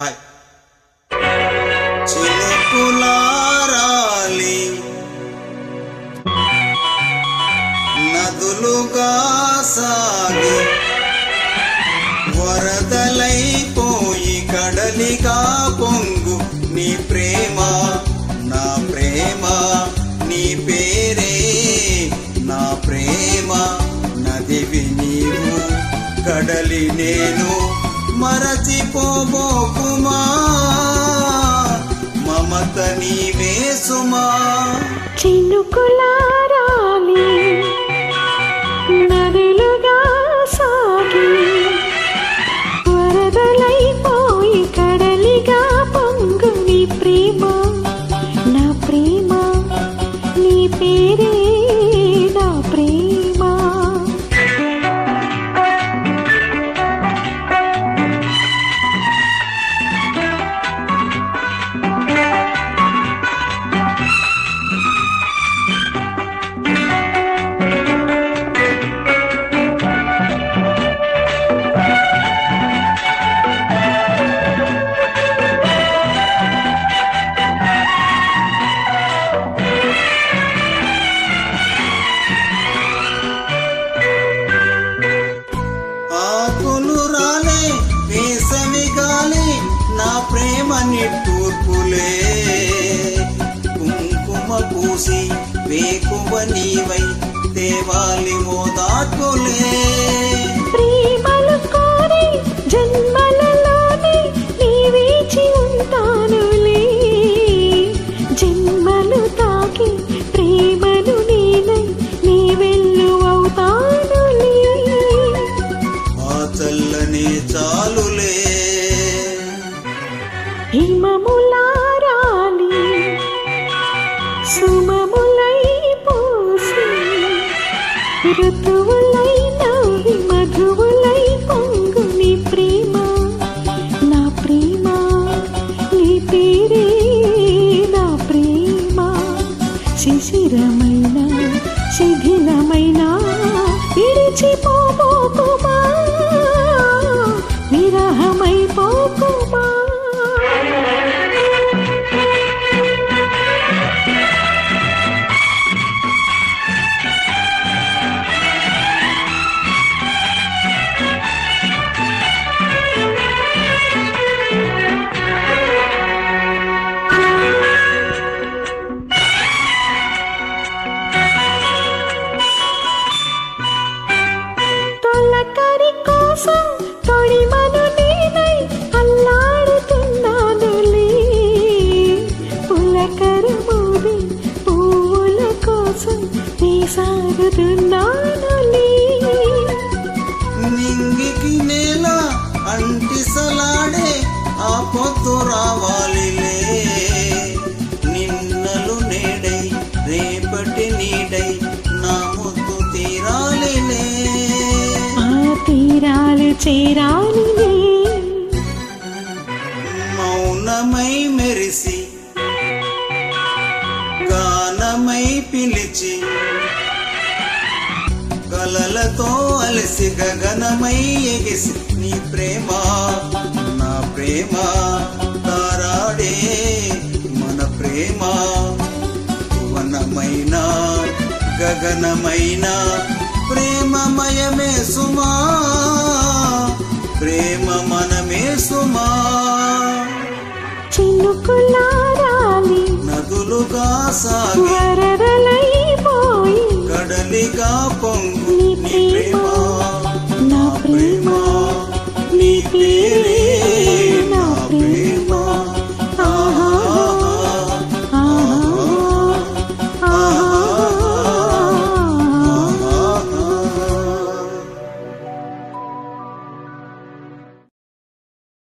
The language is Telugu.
హాయ్. చినుకులారాలి నదులుగా సాగి వరదలైపోయి కడలిగా పొంగు నీ ప్రేమ నా ప్రేమ నీ పేరే నా ప్రేమ. నదివి నీవు కడలి నేను మరచిపోబోకుమా? మమత నీవే సుమా. చినుకులా ప్రేమ నిట్టూర్పులే. కుంకుమ పూసి వేకువ నీవై దేవాలి ప్రేమలు కోరి జన్మలలోనే ఉంటానులే. జన్మలు తాకి ప్రేమను నేనై నీ వెళ్ళు అవుతానులే. ఆ చల్లనే చాలులే. హిమములారాలి. సుమములై పోసి ఋతువులై నవ్వి మధువులై పొంగు నీ ప్రేమ నా ప్రేమ నీ పేరే నా ప్రేమ. శిశిరమైన శిథిలమైన విడిచిపోబోకుమా కోసం తొడిమను నేనై అల్లాడుతున్నానులే పులకరు మోది పువ్వుల కోసం వేసాగుతున్నానులే నింగికి నేల అంటిసలాడే ఆ రావాలి చేరాలి మౌనమై మెరిసి గానమై పిలిచి కలలతో అలసి గగనమై ఎగిసి నీ ప్రేమ నా ప్రేమ తారాడే మన ప్రేమ. భువనమైన గగనమైన ప్రేమమయమే సుమా. నదులారాలి. నదులుగా సాగి వరదలైపోయి కడలిగా పొంగి